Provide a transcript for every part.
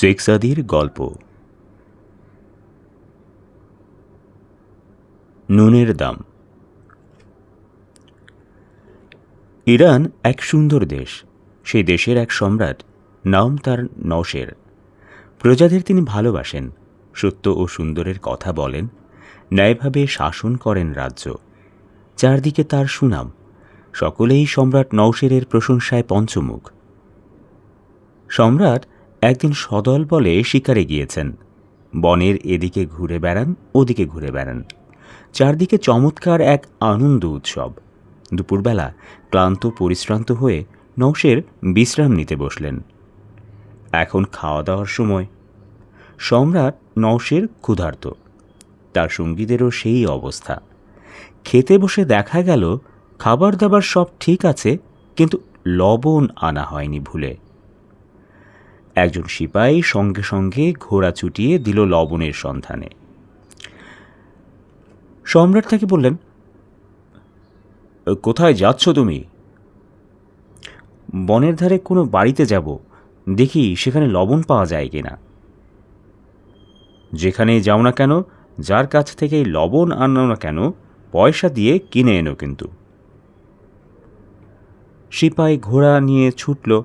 শেখ গল্প। নুনের দাম। ইরান এক সুন্দর দেশ। সেই দেশের এক সম্রাট, নাম তার নওশের। প্রজাদের তিনি ভালোবাসেন, সত্য ও সুন্দরের কথা বলেন, ন্যায়ভাবে শাসন করেন রাজ্য। চারদিকে তার সুনাম, সকলেই সম্রাট নওশেরের প্রশংসায় পঞ্চমুখ। সম্রাট একদিন সদল বলে শিকারে গিয়েছেন। বনের এদিকে ঘুরে বেড়ান, ওদিকে ঘুরে বেড়ান। চারদিকে চমৎকার এক আনন্দ উৎসব। দুপুরবেলা ক্লান্ত, পরিশ্রান্ত হয়ে নৌশের বিশ্রাম নিতে বসলেন। এখন খাওয়া দাওয়ার সময়। সম্রাট নৌশের ক্ষুধার্ত। তার সঙ্গীদেরও সেই অবস্থা। খেতে বসে দেখা গেল খাবার দাবার সব ঠিক আছে, কিন্তু লবণ আনা হয়নি ভুলে। একজন সিপাহী সঙ্গে সঙ্গে ঘোড়া ছুটিয়ে দিল লবণের সন্ধানে। সম্রাট তাকে বললেন, কোথায় যাচ্ছ তুমি? বনের ধারে কোনো বাড়িতে যাব। দেখি সেখানে লবণ পাওয়া যায় কিনা। যেখানে যাও না কেন, যার কাছ থেকে লবণ আনো না কেন, পয়সা দিয়ে কিনে এনো কিন্তু। সিপাই ঘোড়া নিয়ে ছুটল।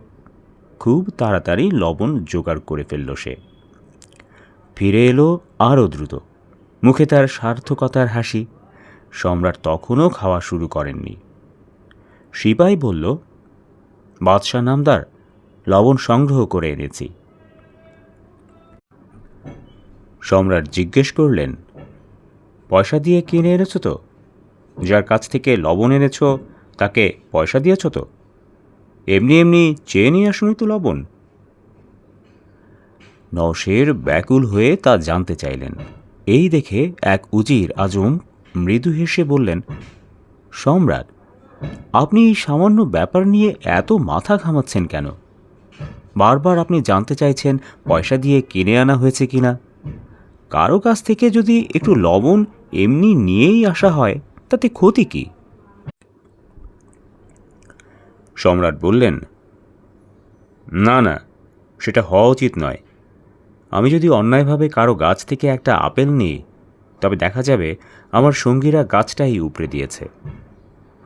খুব তাড়াতাড়ি লবণ জোগাড় করে ফেলল সে। ফিরে এলো আরও দ্রুত। মুখে তার সার্থকতার হাসি। সম্রাট তখনও খাওয়া শুরু করেননি। সিপাই বলল, বাদশাহ নামদার, লবণ সংগ্রহ করে এনেছি। সম্রাট জিজ্ঞেস করলেন, পয়সা দিয়ে কিনে এনেছো তো? যার কাছ থেকে লবণ এনেছ, তাকে পয়সা দিয়েছ তো? এমনি এমনি চেয়ে নিয়ে আসুনি তো লবণ। নওশের ব্যাকুল হয়ে তা জানতে চাইলেন। এই দেখে এক উজির আজম মৃদু হেসে বললেন, সম্রাট, আপনি এই সামান্য ব্যাপার নিয়ে এত মাথা ঘামাচ্ছেন কেন? বারবার আপনি জানতে চাইছেন পয়সা দিয়ে কিনে আনা হয়েছে কিনা? কারও কাছ থেকে যদি একটু লবণ এমনি নিয়েই আসা হয়, তাতে ক্ষতি কী? সম্রাট বললেন, না না, সেটা হওয়া উচিত নয়। আমি যদি অন্যায়ভাবে কারও গাছ থেকে একটা আপেল নিই, তবে দেখা যাবে আমার সঙ্গীরা গাছটাই উপড়ে দিয়েছে।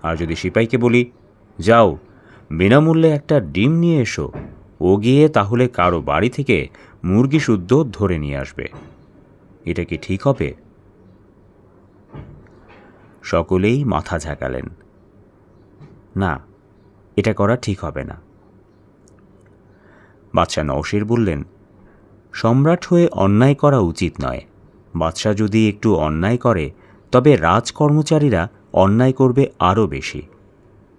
আর যদি সিপাইকে বলি, যাও, বিনামূল্যে একটা ডিম নিয়ে এসো, ও গিয়ে তাহলে কারও বাড়ি থেকে মুরগি শুদ্ধ ধরে নিয়ে আসবে। এটা কি ঠিক হবে? সকলেই মাথা ঝাঁকালেন। না এটা করা ঠিক হবে না। বাদশাহ নওশির বললেন, সম্রাট হয়ে অন্যায় করা উচিত নয়। বাদশাহ যদি একটু অন্যায় করে, তবে রাজকর্মচারীরা অন্যায় করবে আরও বেশি।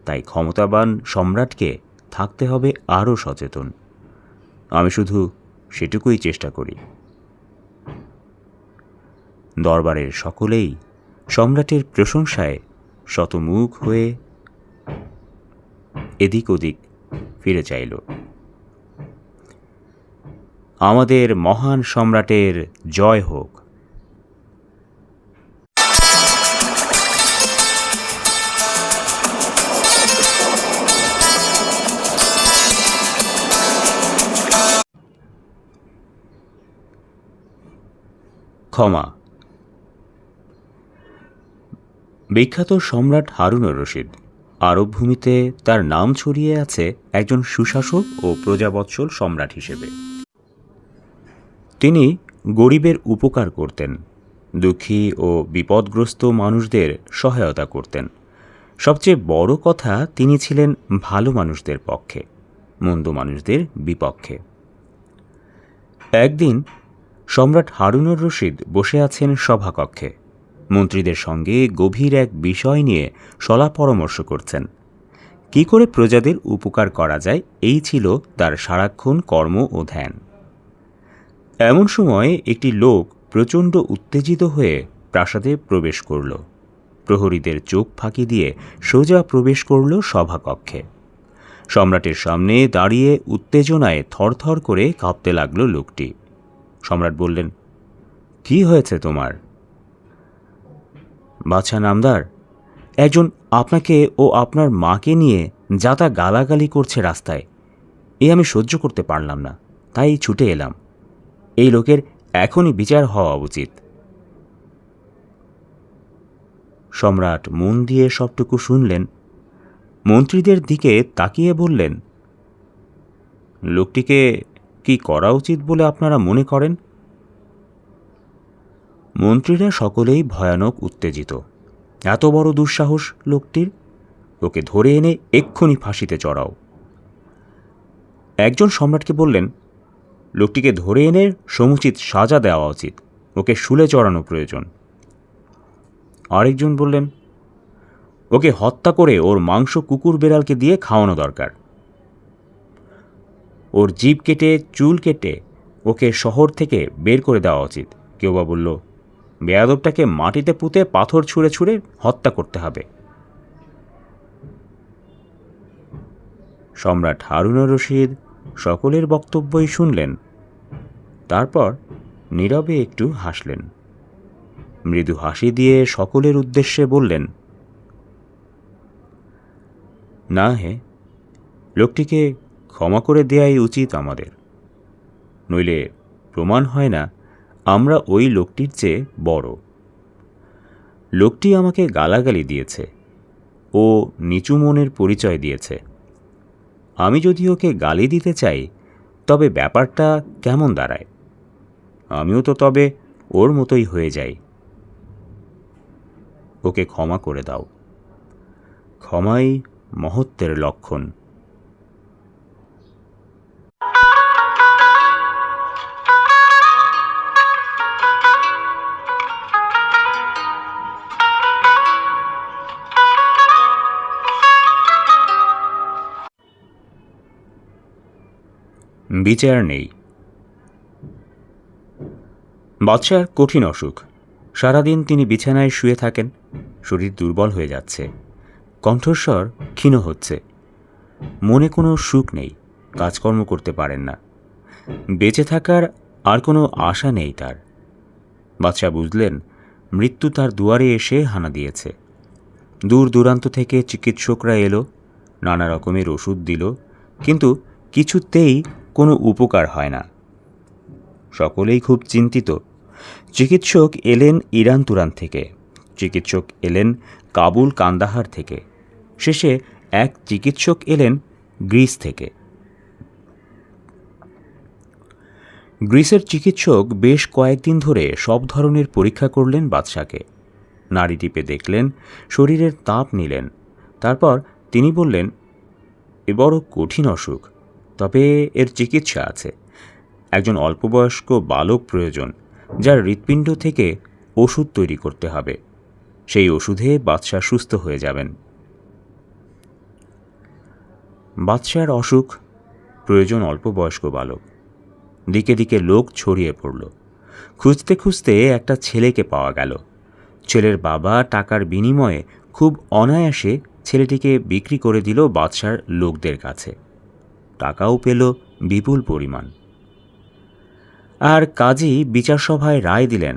তাই ক্ষমতাবান সম্রাটকে থাকতে হবে আরও সচেতন। আমি শুধু সেটুকুই চেষ্টা করি। দরবারের সকলেই সম্রাটের প্রশংসায় শতমুখ হয়ে এদিক ওদিক ফিরে চাইল। আমাদের মহান সম্রাটের জয় হোক। ক্ষমা। বিখ্যাত সম্রাট হারুনুর রশিদ আরব ভূমিতে তার নাম ছড়িয়ে আছে একজন সুশাসক ও প্রজাবৎসল সম্রাট হিসেবে। তিনি গরিবের উপকার করতেন, দুঃখী ও বিপদগ্রস্ত মানুষদের সহায়তা করতেন। সবচেয়ে বড় কথা, তিনি ছিলেন ভালো মানুষদের পক্ষে, মন্দ মানুষদের বিপক্ষে। একদিন সম্রাট হারুনুর রশিদ বসে আছেন সভাকক্ষে। মন্ত্রীদের সঙ্গে গভীর এক বিষয় নিয়ে সলা পরামর্শ করছেন। কি করে প্রজাদের উপকার করা যায়, এই ছিল তার সারাক্ষণ কর্ম ও ধ্যান। এমন সময় একটি লোক প্রচণ্ড উত্তেজিত হয়ে প্রাসাদে প্রবেশ করল। প্রহরীদের চোখ ফাঁকি দিয়ে সোজা প্রবেশ করল সভাকক্ষে। সম্রাটের সামনে দাঁড়িয়ে উত্তেজনায় থরথর করে কাঁপতে লাগল লোকটি। সম্রাট বললেন, কি হয়েছে তোমার? বাছা নামদার, একজন আপনাকে ও আপনার মাকে নিয়ে যা তা গালাগালি করছে রাস্তায়, এ আমি সহ্য করতে পারলাম না, তাই ছুটে এলাম। এই লোকের এখনই বিচার হওয়া উচিত। সম্রাট মন দিয়ে সবটুকু শুনলেন, মন্ত্রীদের দিকে তাকিয়ে বললেন, লোকটিকে কি করা উচিত বলে আপনারা মনে করেন? মন্ত্রীরা সকলেই ভয়ানক উত্তেজিত। এত বড় দুঃসাহস লোকটির? ওকে ধরে এনে এক্ষুনি ফাঁসিতে চড়াও। একজন সম্রাটকে বললেন, লোকটিকে ধরে এনে সমুচিত সাজা দেওয়া উচিত। ওকে শুলে চড়ানো প্রয়োজন। আরেকজন বললেন, ওকে হত্যা করে ওর মাংস কুকুর বেড়ালকে দিয়ে খাওয়ানো দরকার। ওর জিভ কেটে, চুল কেটে ওকে শহর থেকে বের করে দেওয়া উচিত। কেউ বা বলল বেয়াদবটাকে মাটিতে পুঁতে পাথর ছুঁড়ে ছুঁড়ে হত্যা করতে হবে। সম্রাট হারুনুর রশিদ সকলের বক্তব্যই শুনলেন। তারপর নীরবে একটু হাসলেন। মৃদু হাসি দিয়ে সকলের উদ্দেশ্যে বললেন, না হে, লোকটিকে ক্ষমা করে দেয়াই উচিত আমাদের। নইলে প্রমাণ হয় না আমরা ওই লোকটির চেয়ে বড়। লোকটি আমাকে গালাগালি দিয়েছে। ও নিচু মনের পরিচয় দিয়েছে। আমি যদি ওকে গালি দিতে চাই, তবে ব্যাপারটা কেমন দাঁড়ায়? আমিও তো তবে ওর মতোই হয়ে যাই। ওকে ক্ষমা করে দাও। ক্ষমাই মহত্বের লক্ষণ। বিচার নেই। বাদশার কঠিন অসুখ। সারাদিন তিনি বিছানায় শুয়ে থাকেন, শরীর দুর্বল হয়ে যাচ্ছে। কণ্ঠস্বর ক্ষীণ হচ্ছে। মনে কোনো সুখ নেই, কাজকর্ম করতে পারেন না। বেঁচে থাকার আর কোনো আশা নেই তার। বাদশাহ বুঝলেন, মৃত্যু তার দুয়ারে এসে হানা দিয়েছে। দূর দূরান্ত থেকে চিকিৎসকরা এলো, নানা রকমের ওষুধ দিল, কিন্তু কিছুতেই কোনো উপকার হয় না। সকলেই খুব চিন্তিত। চিকিৎসক এলেন ইরান তুরান থেকে। চিকিৎসক এলেন কাবুল কান্দাহার থেকে। শেষে এক চিকিৎসক এলেন গ্রিস থেকে। গ্রিসের চিকিৎসক বেশ কয়েকদিন ধরে সব ধরনের পরীক্ষা করলেন বাদশাকে। নাড়ি টিপে দেখলেন, শরীরের তাপ নিলেন। তারপর তিনি বললেন, এ বড় কঠিন অসুখ। তবে এর চিকিৎসা আছে। একজন অল্পবয়স্ক বালক প্রয়োজন, যার হৃৎপিণ্ড থেকে ওষুধ তৈরি করতে হবে। সেই ওষুধে বাদশাহ সুস্থ হয়ে যাবেন। বাদশার অসুখ, প্রয়োজন অল্পবয়স্ক বালক। দিকে দিকে লোক ছড়িয়ে পড়ল। খুঁজতে খুঁজতে একটা ছেলেকে পাওয়া গেল। ছেলের বাবা টাকার বিনিময়ে খুব অনায়াসে ছেলেটিকে বিক্রি করে দিল বাদশার লোকদের কাছে। টাকাও পেল বিপুল পরিমাণ। আর কাজী বিচারসভায় রায় দিলেন,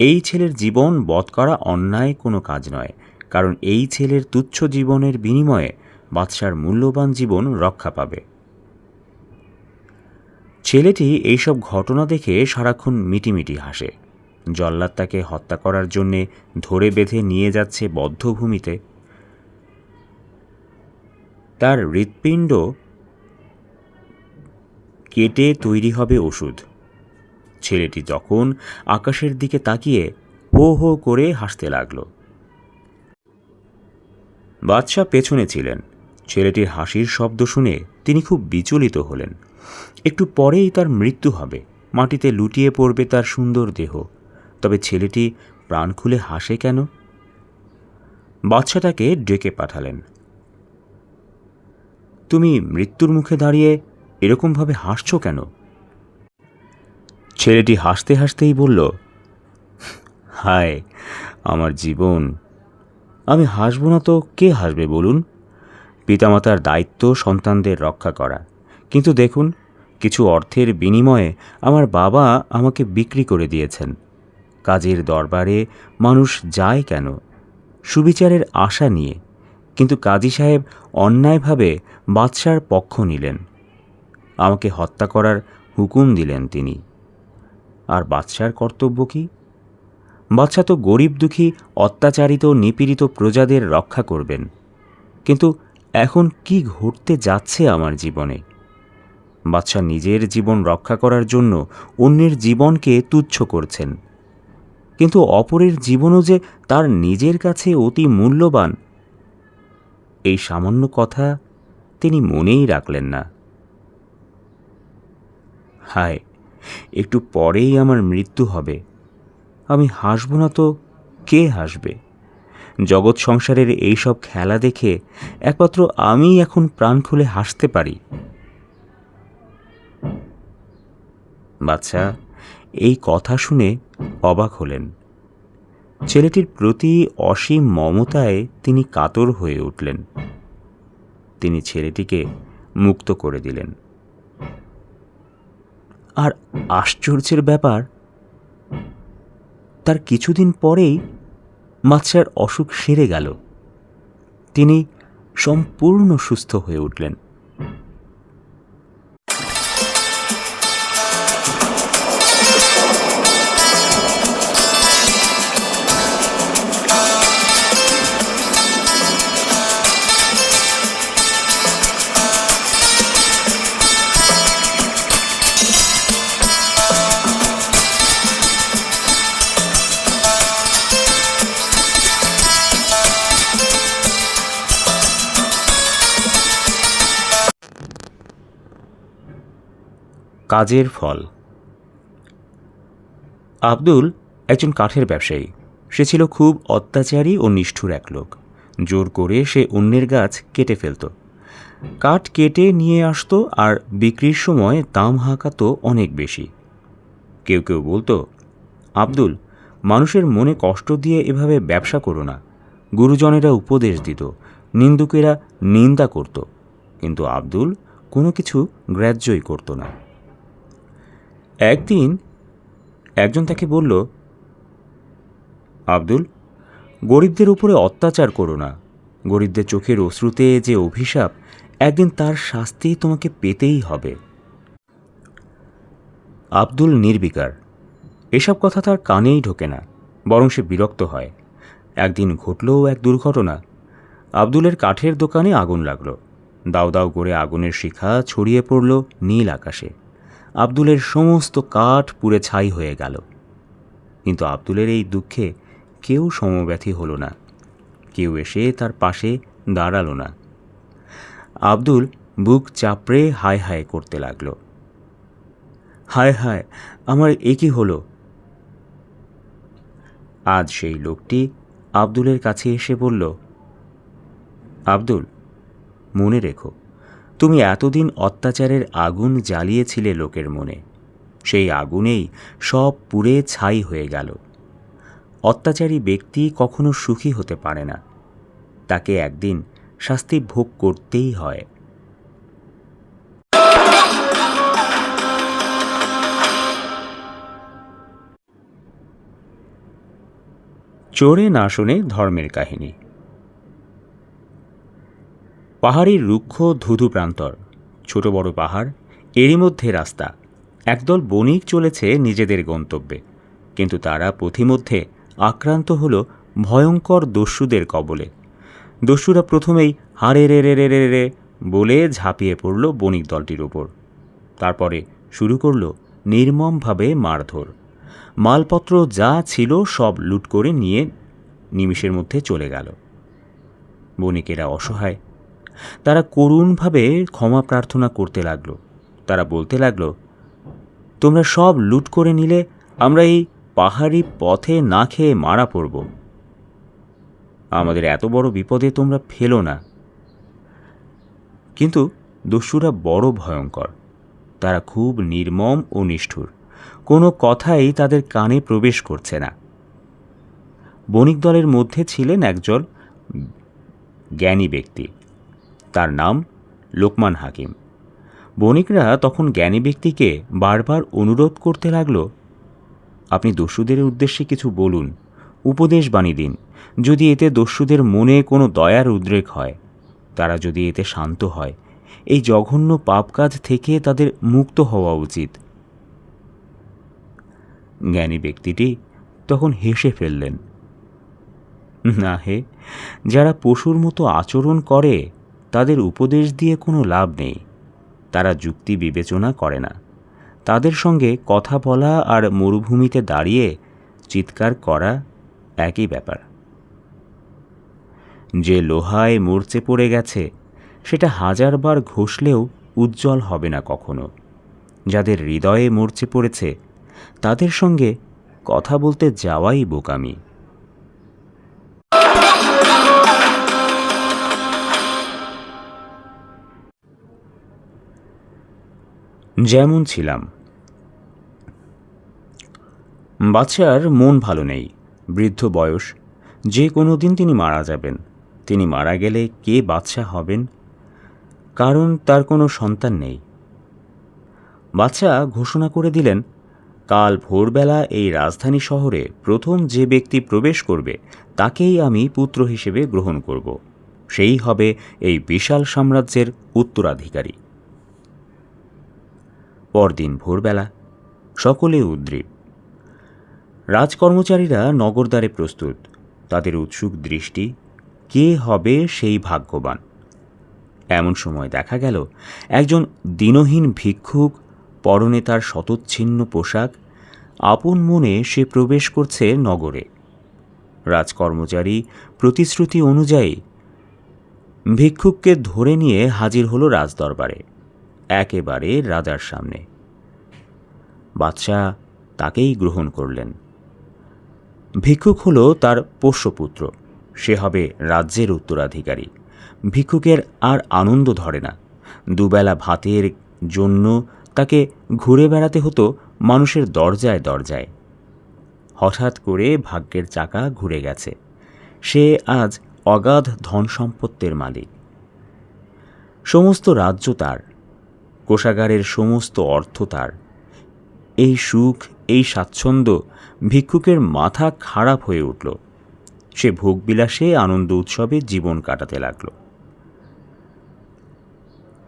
এই ছেলের জীবন বধ করা অন্যায় কোনো কাজ নয়, কারণ এই ছেলের তুচ্ছ জীবনের বিনিময়ে বাদশার মূল্যবান জীবন রক্ষা পাবে। ছেলেটি এইসব ঘটনা দেখে সারাক্ষণ মিটিমিটি হাসে। জল্লাদ তাকে হত্যা করার জন্যে ধরে বেঁধে নিয়ে যাচ্ছে বদ্ধভূমিতে। তার হৃৎপিণ্ড কেটে তৈরি হবে ওষুধ। ছেলেটি তখন আকাশের দিকে তাকিয়ে হো হো করে হাসতে লাগল। বাদশাহ পেছনে ছিলেন। ছেলেটির হাসির শব্দ শুনে তিনি খুব বিচলিত হলেন। একটু পরেই তার মৃত্যু হবে। মাটিতে লুটিয়ে পড়বে তার সুন্দর দেহ। তবে ছেলেটি প্রাণ খুলে হাসে কেন? বাচ্চাটাকে ডেকে পাঠালেন। তুমি মৃত্যুর মুখে দাঁড়িয়ে এরকমভাবে হাসছ কেন? ছেলেটি হাসতে হাসতেই বলল, হায়, আমার জীবন। আমি হাসব না তো কে হাসবে বলুন? পিতামাতার দায়িত্ব সন্তানদের রক্ষা করা। কিন্তু দেখুন, কিছু অর্থের বিনিময়ে আমার বাবা আমাকে বিক্রি করে দিয়েছেন। কাজের দরবারে মানুষ যায় কেন? সুবিচারের আশা নিয়ে। কিন্তু কাজী সাহেব অন্যায়ভাবে বাদশার পক্ষ নিলেন। আমাকে হত্যা করার হুকুম দিলেন তিনি। আর বাদশার কর্তব্য কি? বাদশা তো গরিব দুঃখী, অত্যাচারিত, নিপীড়িত প্রজাদের রক্ষা করবেন। কিন্তু এখন কি ঘটতে যাচ্ছে আমার জীবনে? বাদশা নিজের জীবন রক্ষা করার জন্য অন্যের জীবনকে তুচ্ছ করছেন। কিন্তু অপরের জীবনও যে তার নিজের কাছে অতি মূল্যবান, এই সামান্য কথা তিনি মনেই রাখলেন না। হায়, একটু পরেই আমার মৃত্যু হবে। আমি হাসব না তো, কে হাসবে? জগৎ সংসারের এইসব খেলা দেখে একমাত্র আমি এখন প্রাণ খুলে হাসতে পারি। বাচ্চা, এই কথা শুনে অবাক হলেন। ছেলেটির প্রতি অসীম মমতায় তিনি কাতর হয়ে উঠলেন। তিনি ছেলেটিকে মুক্ত করে দিলেন। আর আশ্চর্যের ব্যাপার, তার কিছুদিন পরেই মাছার অসুখ সেরে গেল। তিনি সম্পূর্ণ সুস্থ হয়ে উঠলেন। কাজের ফল। আব্দুল একজন কাঠের ব্যবসায়ী। সে ছিল খুব অত্যাচারী ও নিষ্ঠুর এক লোক। জোর করে সে অন্যের গাছ কেটে ফেলত। কাঠ কেটে নিয়ে আসতো আর বিক্রির সময় দাম হাঁকাতো অনেক বেশি। কেউ কেউ বলতো, আব্দুল, মানুষের মনে কষ্ট দিয়ে এভাবে ব্যবসা করো না। গুরুজনেরা উপদেশ দিত, নিন্দুকেরা নিন্দা করত। কিন্তু আব্দুল কোনো কিছু গ্রাহ্যই করতো না। একদিন একজন তাকে বলল, আব্দুল, গরিবদের উপরে অত্যাচার করো না। গরিবদের চোখের অশ্রুতে যে অভিশাপ, একদিন তার শাস্তি তোমাকে পেতেই হবে। আব্দুল নির্বিকার। এসব কথা তার কানেই ঢোকে না, বরং সে বিরক্ত হয়। একদিন ঘটল এক দুর্ঘটনা। আব্দুলের কাঠের দোকানে আগুন লাগল। দাউ দাউ করে আগুনের শিখা ছড়িয়ে পড়ল নীল আকাশে। আব্দুলের সমস্ত কাঠ পুড়ে ছাই হয়ে গেল। কিন্তু আব্দুলের এই দুঃখে কেউ সমব্যথী হলো না। কেউ এসে তার পাশে দাঁড়াল না। আব্দুল বুক চাপড়ে হায় হায় করতে লাগল। হায় হায়, আমার এ কি হলো? আজ সেই লোকটি আব্দুলের কাছে এসে বলল, আব্দুল, মনে রেখো তুমি এতদিন অত্যাচারের আগুন জ্বালিয়েছিলে লোকের মনে। সেই আগুনেই সব পুড়ে ছাই হয়ে গেল। অত্যাচারী ব্যক্তি কখনো সুখী হতে পারে না। তাকে একদিন শাস্তি ভোগ করতেই হয়। চোরে না শুনে ধর্মের কাহিনী। পাহাড়ির রুক্ষ ধুধু প্রান্তর, ছোট বড় পাহাড়, এরই মধ্যে রাস্তা। একদল বণিক চলেছে নিজেদের গন্তব্যে, কিন্তু তারা পথিমধ্যে আক্রান্ত হল ভয়ঙ্কর দস্যুদের কবলে। দস্যুরা প্রথমেই হারে রে রে রে রে রে বলে ঝাঁপিয়ে পড়ল বণিক দলটির ওপর। তারপরে শুরু করল নির্মমভাবে মারধর। মালপত্র যা ছিল সব লুট করে নিয়ে নিমিষের মধ্যে চলে গেল। বণিকেরা অসহায় তারা করুণভাবে ক্ষমা প্রার্থনা করতে লাগল। তারা বলতে লাগল, তোমরা সব লুট করে নিলে, আমরা এই পাহাড়ি পথে না খেয়ে মারা পড়ব। আমাদের এত বড় বিপদে তোমরা ফেলো না। কিন্তু দস্যুরা বড় ভয়ঙ্কর। তারা খুব নির্মম ও নিষ্ঠুর। কোনো কথাই তাদের কানে প্রবেশ করছে না। বণিক দলের মধ্যে ছিলেন একজন জ্ঞানী ব্যক্তি। তার নাম লোকমান হাকিম। বণিকরা তখন জ্ঞানী ব্যক্তিকে বারবার অনুরোধ করতে লাগল, আপনি দস্যুদের উদ্দেশ্যে কিছু বলুন, উপদেশ বাণী দিন। যদি এতে দস্যুদের মনে কোনো দয়ার উদ্রেক হয়, তারা যদি এতে শান্ত হয়, এই জঘন্য পাপ কাজ থেকে তাদের মুক্ত হওয়া উচিত। জ্ঞানী ব্যক্তিটি তখন হেসে ফেললেন, না হে, যারা পশুর মতো আচরণ করে তাদের উপদেশ দিয়ে কোনো লাভ নেই। তারা যুক্তি বিবেচনা করে না। তাদের সঙ্গে কথা বলা আর মরুভূমিতে দাঁড়িয়ে চিৎকার করা একই ব্যাপার। যে লোহায় মরচে পড়ে গেছে, সেটা হাজারবার ঘষলেও উজ্জ্বল হবে না কখনো। যাদের হৃদয়ে মরচে পড়েছে, তাদের সঙ্গে কথা বলতে যাওয়াই বোকামি। যেমন ছিলাম। বাচ্চার মন ভালো নেই, বৃদ্ধ বয়স। যে কোনো দিন তিনি মারা যাবেন। তিনি মারা গেলে কে বাচ্চা হবেন? কারণ তার কোনো সন্তান নেই। বাচ্চা ঘোষণা করে দিলেন, কাল ভোরবেলা এই রাজধানী শহরে প্রথম যে ব্যক্তি প্রবেশ করবে, তাকেই আমি পুত্র হিসেবে গ্রহণ করব। সেই হবে এই বিশাল সাম্রাজ্যের উত্তরাধিকারী। পরদিন ভোরবেলা সকলে উদ্গ্রীব রাজকর্মচারীরা নগরদ্বারে প্রস্তুত। তাদের উৎসুক দৃষ্টি, কে হবে সেই ভাগ্যবান? এমন সময় দেখা গেল, একজন দিনহীন ভিক্ষুক পরনে তার শতচ্ছিন্ন পোশাক, আপন মনে সে প্রবেশ করছে নগরে। রাজকর্মচারী প্রতিশ্রুতি অনুযায়ী ভিক্ষুককে ধরে নিয়ে হাজির হলো রাজদরবারে। একেবারে রাজার সামনে। বাদশাহ তাকেই গ্রহণ করলেন। ভিক্ষুক হলো তার পোষ্যপুত্র, সে হবে রাজ্যের উত্তরাধিকারী। ভিক্ষুকের আর আনন্দ ধরে না। দুবেলা ভাতের জন্য তাকে ঘুরে বেড়াতে হতো মানুষের দরজায় দরজায়। হঠাৎ করে ভাগ্যের চাকা ঘুরে গেছে। সে আজ অগাধ ধন সম্পত্তির মালিক। সমস্ত রাজ্য তার। কোষাগারের সমস্ত অর্থ তার। এই সুখ, এই স্বাচ্ছন্দ্য ভিক্ষুকের মাথা খারাপ হয়ে উঠল। সে ভোগবিলাসে আনন্দ উৎসবে জীবন কাটাতে লাগল।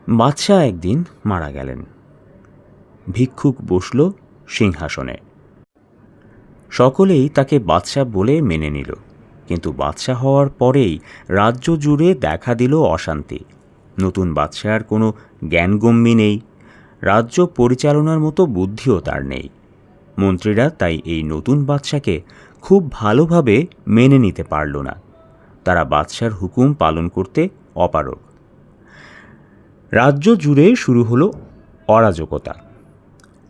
বাদশাহ একদিন মারা গেলেন। ভিক্ষুক বসল সিংহাসনে। সকলেই তাকে বাদশাহ বলে মেনে নিল। কিন্তু বাদশাহ হওয়ার পরেই রাজ্য জুড়ে দেখা দিল অশান্তি। নতুন বাদশার কোনো জ্ঞানগম্যী নেই, রাজ্য পরিচালনার মতো বুদ্ধিও তার নেই। মন্ত্রীরা তাই এই নতুন বাদশাকে খুব ভালোভাবে মেনে নিতে পারল না। তারা বাদশার হুকুম পালন করতে অপারগ। রাজ্য জুড়ে শুরু হলো অরাজকতা।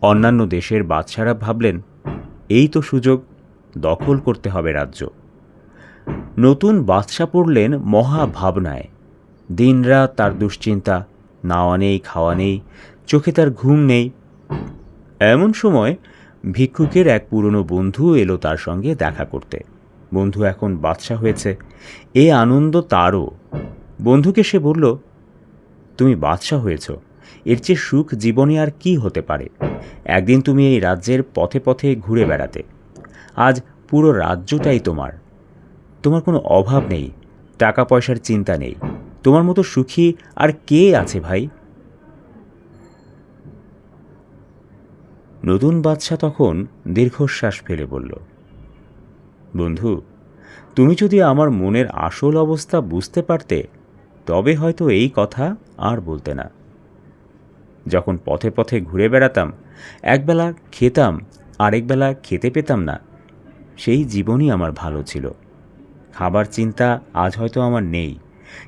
অন্যান্য দেশের বাদশারা ভাবলেন, এই তো সুযোগ, দখল করতে হবে রাজ্য। নতুন বাদশা পড়লেন মহা ভাবনায় দিনরাত তার দুশ্চিন্তা, নাওয়া নেই, খাওয়া নেই, চোখে তার ঘুম নেই। এমন সময় ভিক্ষুকের এক পুরনো বন্ধু এলো তার সঙ্গে দেখা করতে। বন্ধু এখন বাদশা হয়েছে। এ আনন্দ তারও। বন্ধুকে সে বলল, তুমি বাদশা হয়েছ। এর চেয়ে সুখ জীবনে আর কি হতে পারে? একদিন তুমি এই রাজ্যের পথে পথে ঘুরে বেড়াতে। আজ পুরো রাজ্যটাই তোমার। তোমার কোনো অভাব নেই টাকা পয়সার চিন্তা নেই। তোমার মতো সুখী আর কে আছে ভাই? নতুন বাদশা তখন দীর্ঘশ্বাস ফেলে বলল, বন্ধু, তুমি যদি আমার মনের আসল অবস্থা বুঝতে পারতে, তবে হয়তো এই কথা আর বলতে না। যখন পথে পথে ঘুরে বেড়াতাম, একবেলা খেতাম, আরেকবেলা খেতে পেতাম না, সেই জীবনই আমার ভালো ছিল। খাবার চিন্তা আজ হয়তো আমার নেই।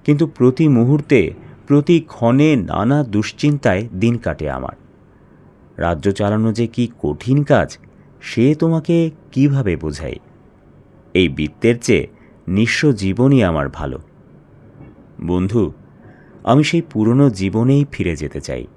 কিন্তু প্রতি মুহূর্তে, প্রতি ক্ষণে নানা দুশ্চিন্তায় দিন কাটে আমার। রাজ্য চালানো যে কি কঠিন কাজ, সে তোমাকে কীভাবে বোঝাই এই বৃত্তের চেয়ে নিঃস্ব জীবনই আমার ভালো। বন্ধু, আমি সেই পুরনো জীবনেই ফিরে যেতে চাই।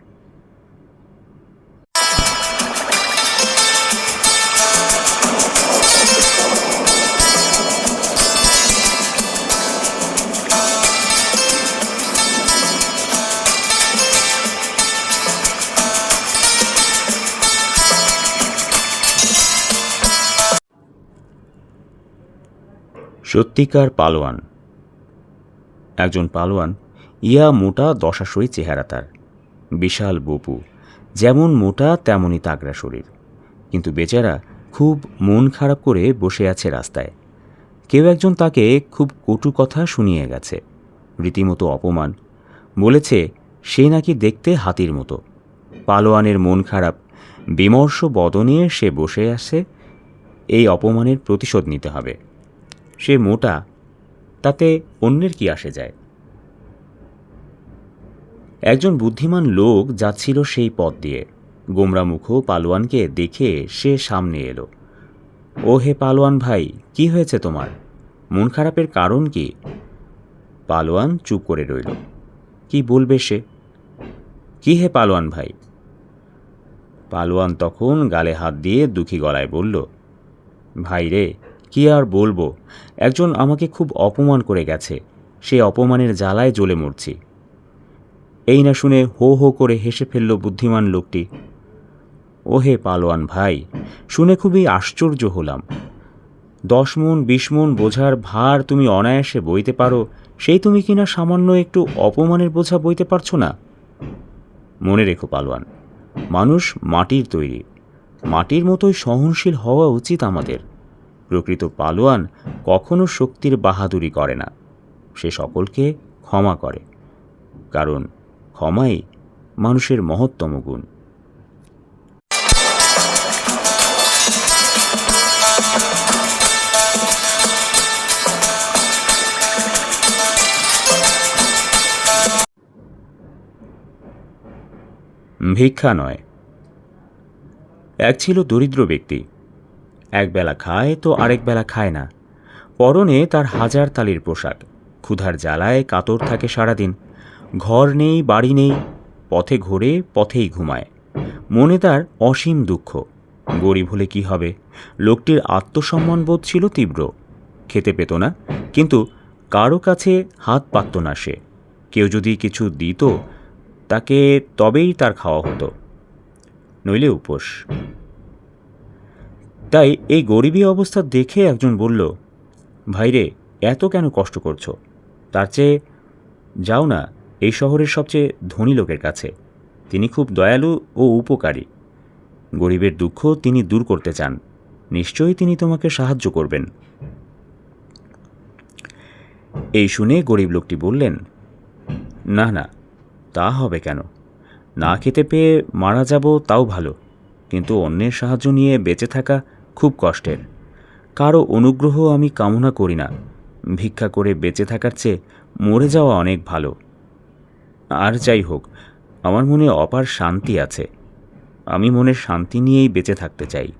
সত্যিকার পালোয়ান। একজন পালোয়ান ইয়া মোটা দশাশই চেহারা তার, বিশাল বপু, যেমন মোটা তেমনই তাগড়া শরীর। কিন্তু বেচারা খুব মন খারাপ করে বসে আছে রাস্তায়। কেউ একজন তাকে খুব কটু কথা শুনিয়ে গেছে, রীতিমতো অপমান। বলেছে, সে নাকি দেখতে হাতির মতো। পালোয়ানের মন খারাপ, বিমর্ষ বদনে সে বসে আসে এই অপমানের প্রতিশোধ নিতে হবে। সে মোটা, তাতে অন্যের কি আসে যায়? একজন বুদ্ধিমান লোক যাচ্ছিল সেই পথ দিয়ে। গোমরামুখ পালোয়ানকে দেখে সে সামনে এলো। ও হে পালোয়ান ভাই, কি হয়েছে তোমার? মন খারাপের কারণ কি? পালোয়ান চুপ করে রইল। কি বলবে সে? কি হে পালোয়ান ভাই? পালোয়ান তখন গালে হাত দিয়ে দুঃখী গলায় বলল ভাই রে কি আর বলব? একজন আমাকে খুব অপমান করে গেছে। সে অপমানের জ্বালায় জ্বলে মরছি। এই না শুনে হো হো করে হেসে ফেলল বুদ্ধিমান লোকটি। ওহে পালোয়ান ভাই, শুনে খুবই আশ্চর্য হলাম। দশ মন, বিশ মন বোঝার ভার তুমি অনায়াসে বইতে পারো, সেই তুমি কিনা সামান্য একটু অপমানের বোঝা বইতে পারছ না? মনে রেখো পালোয়ান, মানুষ মাটির তৈরি। মাটির মতোই সহনশীল হওয়া উচিত আমাদের। প্রকৃত পালোয়ান কখনো শক্তির বাহাদুরি করে না। সে সকলকে ক্ষমা করে, কারণ ক্ষমাই মানুষের মহত্তম গুণ। ভিক্ষা নয়। এক ছিল দরিদ্র ব্যক্তি। এক বেলা খায় তো আরেক বেলা খায় না। পরনে তার হাজার তালির পোশাক। ক্ষুধার জ্বালায় কাতর থাকে সারাদিন। ঘর নেই, বাড়ি নেই, পথে ঘোরে, পথেই ঘুমায়। মনে তার অসীম দুঃখ। গরিব হলে কি হবে? লোকটির আত্মসম্মানবোধ ছিল তীব্র। খেতে পেত না, কিন্তু কারও কাছে হাত পাতত না সে। কেউ যদি কিছু দিত, তাকে তবেই তার খাওয়া হতো। নইলে উপোস। তাই এই গরিবী অবস্থা দেখে একজন বলল, ভাইরে, এত কেন কষ্ট করছ? তার চেয়ে যাও না, এই শহরের সবচেয়ে ধনী লোকের কাছে। তিনি খুব দয়ালু ও উপকারী। গরিবের দুঃখ তিনি দূর করতে চান। নিশ্চয়ই তিনি তোমাকে সাহায্য করবেন। এই শুনে গরিব লোকটি বললেন, না না, তা হবে কেন? না খেতে পেয়ে মারা যাব তাও ভালো। কিন্তু অন্যের সাহায্য নিয়ে বেঁচে থাকা খুব কষ্টের। কারও অনুগ্রহ আমি কামনা করি না। ভিক্ষা করে বেঁচে থাকার চেয়ে মরে যাওয়া অনেক ভালো। আর যাই হোক, আমার মনে অপার শান্তি আছে। আমি মনের শান্তি নিয়েই বেঁচে থাকতে চাই।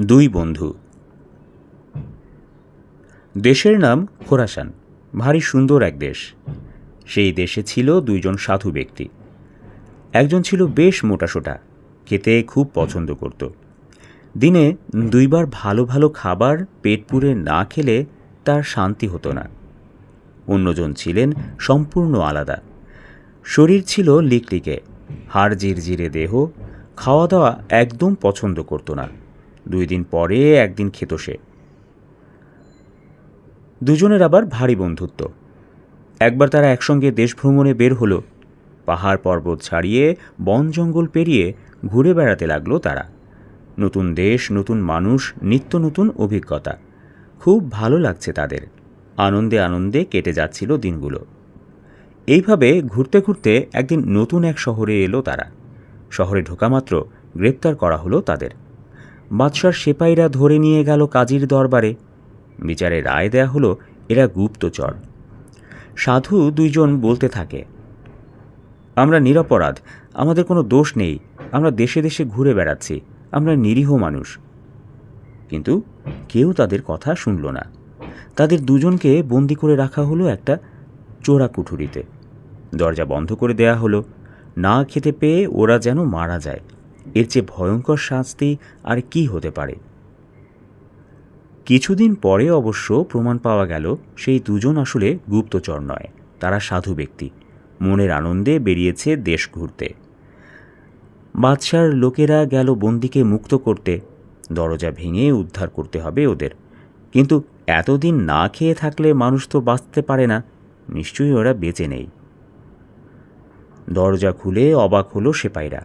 দুই বন্ধু। দেশের নাম খোরাসান, ভারী সুন্দর এক দেশ। সেই দেশে ছিল দুইজন সাধু ব্যক্তি। একজন ছিল বেশ মোটাসোটা, খেতে খুব পছন্দ করত। দিনে দুইবার ভালো ভালো খাবার পেট পুরে না খেলে তার শান্তি হতো না। অন্যজন ছিলেন সম্পূর্ণ আলাদা। শরীর ছিল লিকলিকে, হাড় জিরজিরে দেহ, খাওয়া দাওয়া একদম পছন্দ করতো না। দুই দিন পরে একদিন খেত সে। দুজনের আবার ভারী বন্ধুত্ব। একবার তারা একসঙ্গে দেশ ভ্রমণে বের হলো, পাহাড় পর্বত ছাড়িয়ে বন জঙ্গল পেরিয়ে ঘুরে বেড়াতে লাগল তারা। নতুন দেশ, নতুন মানুষ, নিত্য নতুন অভিজ্ঞতা। খুব ভালো লাগছে তাদের। আনন্দে আনন্দে কেটে যাচ্ছিল দিনগুলো। এইভাবে ঘুরতে ঘুরতে একদিন নতুন এক শহরে এলো তারা। শহরে ঢোকামাত্র গ্রেপ্তার করা হলো তাদের। বাদশার সেপাইরা ধরে নিয়ে গেল কাজীর দরবারে। বিচারে রায় দেয়া হলো এরা গুপ্তচর। সাধু দুইজন বলতে থাকে, আমরা নিরপরাধ, আমাদের কোনো দোষ নেই, আমরা দেশে দেশে ঘুরে বেড়াচ্ছি, আমরা নিরীহ মানুষ। কিন্তু কেউ তাদের কথা শুনল না। তাদের দুজনকে বন্দি করে রাখা হলো একটা চোরা কুঠুরিতে। দরজা বন্ধ করে দেয়া হলো। না খেতে পেয়ে ওরা যেন মারা যায়। এর চেয়ে ভয়ঙ্কর শাস্তি আর কি হতে পারে? কিছুদিন পরে অবশ্য প্রমাণ পাওয়া গেল, সেই দুজন আসলে গুপ্তচর নয়, তারা সাধু ব্যক্তি। মনের আনন্দে বেরিয়েছে দেশ ঘুরতে। বাদশার লোকেরা গেল বন্দিকে মুক্ত করতে। দরজা ভেঙে উদ্ধার করতে হবে ওদের। কিন্তু এতদিন না খেয়ে থাকলে মানুষ তো বাঁচতে পারে না, নিশ্চয়ই ওরা বেঁচে নেই। দরজা খুলে অবাক হলো সেপাইরা।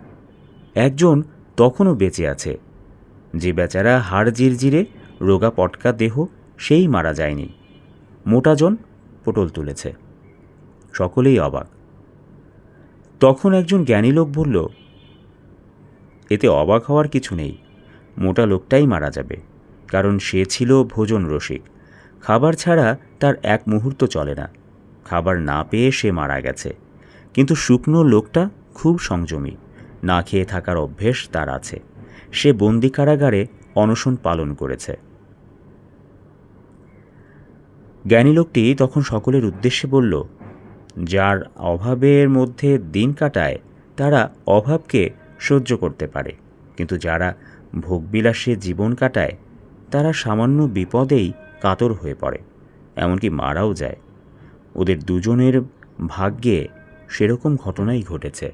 একজন তখনও বেঁচে আছে। যে বেচারা হাড় জিরজিরে, রোগা পটকা দেহ, সেই মারা যায়নি। মোটাজন পটল তুলেছে। সকলেই অবাক। তখন একজন জ্ঞানী লোক বলল, এতে অবাক হওয়ার কিছু নেই। মোটা লোকটাই মারা যাবে, কারণ সে ছিল ভোজন রসিক। খাবার ছাড়া তার এক মুহূর্ত চলে না। খাবার না পেয়ে সে মারা গেছে। কিন্তু শুকনো লোকটা খুব সংযমী। না খেয়ে থাকার অভ্যেস তার আছে। সে বন্দি কারাগারে অনশন পালন করেছে। জ্ঞানী লোকটি তখন সকলের উদ্দেশ্যে বলল, যার অভাবের মধ্যে দিন কাটায়, তারা অভাবকে সহ্য করতে পারে। কিন্তু যারা ভোগবিলাসে জীবন কাটায়, তারা সামান্য বিপদেই কাতর হয়ে পড়ে, এমনকি মারাও যায়। ওদের দুজনের ভাগ্যে সেরকম ঘটনাই ঘটেছে।